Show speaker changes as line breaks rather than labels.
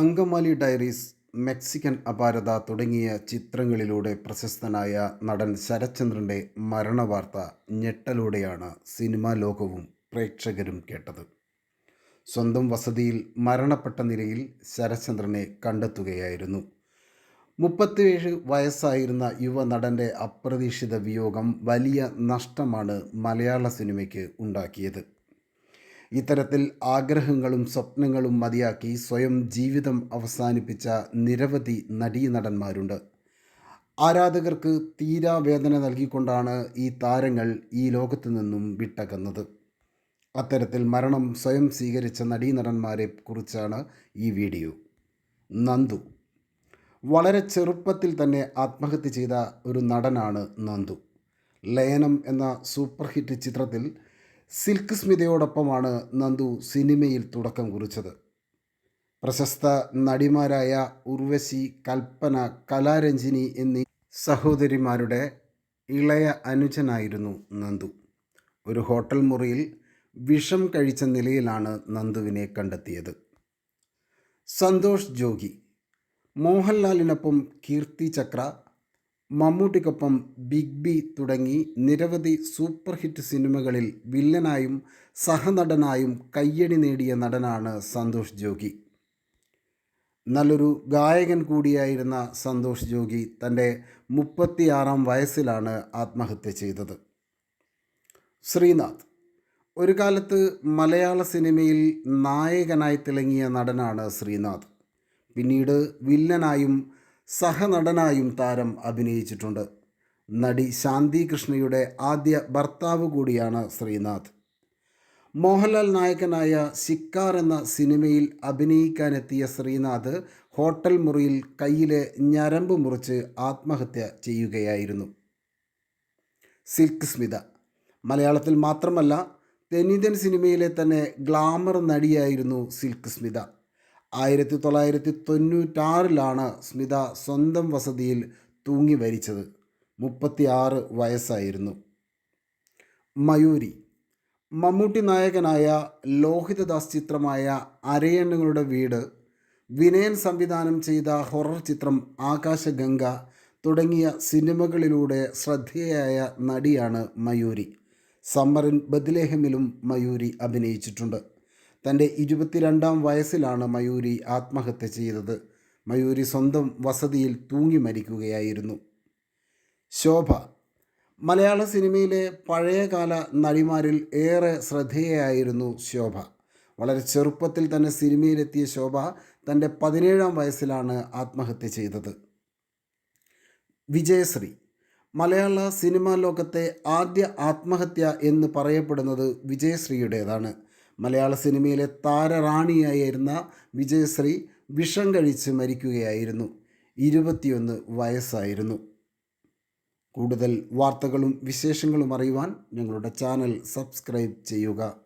Angamaly diaries Mexican അപാരത തുടങ്ങിയ ചിത്രങ്ങളിലൂടെ പ്രശസ്തനായ നടൻ ശരത്ചന്ദ്രന്റെ മരണവാർത്ത ഞെട്ടലോടെയാണ് സിനിമാ ലോകവും പ്രേക്ഷകരും കേട്ടത്. സ്വന്തം വസതിയിൽ മരണപ്പെട്ട നിലയിൽ ശരത്ചന്ദ്രനെ കണ്ടെത്തുകയായിരുന്നു. മുപ്പത്തിയേഴ് വയസ്സായിരുന്ന യുവ നടന്റെ അപ്രതീക്ഷിത വിയോഗം വലിയ നഷ്ടമാണ് മലയാള സിനിമയ്ക്ക് ഉണ്ടാക്കിയത്. ഇത്തരത്തിൽ ആഗ്രഹങ്ങളും സ്വപ്നങ്ങളും മതിയാക്കി സ്വയം ജീവിതം അവസാനിപ്പിച്ച നിരവധി നടീനടന്മാരുണ്ട്. ആരാധകർക്ക് തീരാവേദന നൽകിക്കൊണ്ടാണ് ഈ താരങ്ങൾ ഈ ലോകത്തു നിന്നും വിട്ടകന്നത്. അത്തരത്തിൽ മരണം സ്വയം സ്വീകരിച്ച നടീനടന്മാരെ കുറിച്ചാണ് ഈ വീഡിയോ. നന്ദു. വളരെ ചെറുപ്പത്തിൽ തന്നെ ആത്മഹത്യ ചെയ്ത ഒരു നടനാണ് നന്ദു. ലയനം എന്ന സൂപ്പർ ഹിറ്റ് ചിത്രത്തിൽ സിൽക്ക് സ്മിതയോടൊപ്പമാണ് നന്ദു സിനിമയിൽ തുടക്കം കുറിച്ചത്. പ്രശസ്ത നടിമാരായ ഉർവശി കൽപ്പന കലാരഞ്ജിനി എന്നീ സഹോദരിമാരുടെ ഇളയ അനുജനായിരുന്നു നന്ദു. ഒരു ഹോട്ടൽ മുറിയിൽ വിഷം കഴിച്ച നിലയിലാണ് നന്ദുവിനെ കണ്ടെത്തിയത്. സന്തോഷ് ജോഗി മോഹൻലാലിനൊപ്പം കീർത്തി ചക്ര മമ്മൂട്ടിക്കൊപ്പം ബിഗ് ബി തുടങ്ങി നിരവധി സൂപ്പർ ഹിറ്റ് സിനിമകളിൽ വില്ലനായും സഹനടനായും കയ്യടി നേടിയ നടനാണ് സന്തോഷ് ജോഗി. നല്ലൊരു ഗായകൻ കൂടിയായിരുന്ന സന്തോഷ് ജോഗി തന്റെ മുപ്പത്തിയാറാം വയസ്സിലാണ് ആത്മഹത്യ ചെയ്തത്. ശ്രീനാഥ് ഒരു കാലത്ത് മലയാള സിനിമയിൽ നായകനായി തിളങ്ങിയ നടനാണ് ശ്രീനാഥ്. പിന്നീട് വില്ലനായും സഹനടനായും താരം അഭിനയിച്ചിട്ടുണ്ട്. നടി ശാന്തി കൃഷ്ണയുടെ ആദ്യ ഭർത്താവ് കൂടിയാണ് ശ്രീനാഥ്. മോഹൻലാൽ നായകനായ ശിക്കാർ എന്ന സിനിമയിൽ അഭിനയിക്കാനെത്തിയ ശ്രീനാഥ് ഹോട്ടൽ മുറിയിൽ കയ്യിലെ ഞരമ്പ് മുറിച്ച് ആത്മഹത്യ ചെയ്യുകയായിരുന്നു. സിൽക്ക് സ്മിത. മലയാളത്തിൽ മാത്രമല്ല തെന്നിന്ത്യൻ സിനിമയിലെ തന്നെ ഗ്ലാമർ നടിയായിരുന്നു സിൽക്ക് സ്മിത. ആയിരത്തി തൊള്ളായിരത്തി തൊണ്ണൂറ്റാറിലാണ് സ്മിത സ്വന്തം വസതിയിൽ തൂങ്ങി മരിച്ചത്. മുപ്പത്തിയാറ് വയസ്സായിരുന്നു. മയൂരി. മമ്മൂട്ടി നായകനായ ലോഹിതദാസ് ചിത്രമായ അരയണ്ണങ്ങളുടെ വീട് വിനയൻ സംവിധാനം ചെയ്ത ഹൊറർ ചിത്രം ആകാശഗംഗ തുടങ്ങിയ സിനിമകളിലൂടെ ശ്രദ്ധേയായ നടിയാണ് മയൂരി. സമ്മറിൻ ബദ്ലേഹമിലും മയൂരി അഭിനയിച്ചിട്ടുണ്ട്. തന്റെ ഇരുപത്തിരണ്ടാം വയസ്സിലാണ് മയൂരി ആത്മഹത്യ ചെയ്തത്. മയൂരി സ്വന്തം വസതിയിൽ തൂങ്ങി മരിക്കുകയായിരുന്നു. ശോഭ മലയാള സിനിമയിലെ പഴയകാല നടിമാരിൽ ഏറെ ശ്രദ്ധേയായിരുന്നു ശോഭ. വളരെ ചെറുപ്പത്തിൽ തന്നെ സിനിമയിലെത്തിയ ശോഭ തന്റെ പതിനേഴാം വയസ്സിലാണ് ആത്മഹത്യ ചെയ്തത്. വിജയശ്രീ മലയാള സിനിമാ ലോകത്തെ ആദ്യ ആത്മഹത്യ എന്ന് പറയപ്പെടുന്നത് വിജയശ്രീയുടേതാണ്. മലയാള സിനിമയിലെ താരറാണിയായിരുന്ന വിജയശ്രീ വിഷം കഴിച്ച് മരിക്കുകയായിരുന്നു. ഇരുപത്തിയൊന്ന് വയസ്സായിരുന്നു. കൂടുതൽ വാർത്തകളും വിശേഷങ്ങളും അറിയുവാൻ ഞങ്ങളുടെ ചാനൽ സബ്സ്ക്രൈബ് ചെയ്യുക.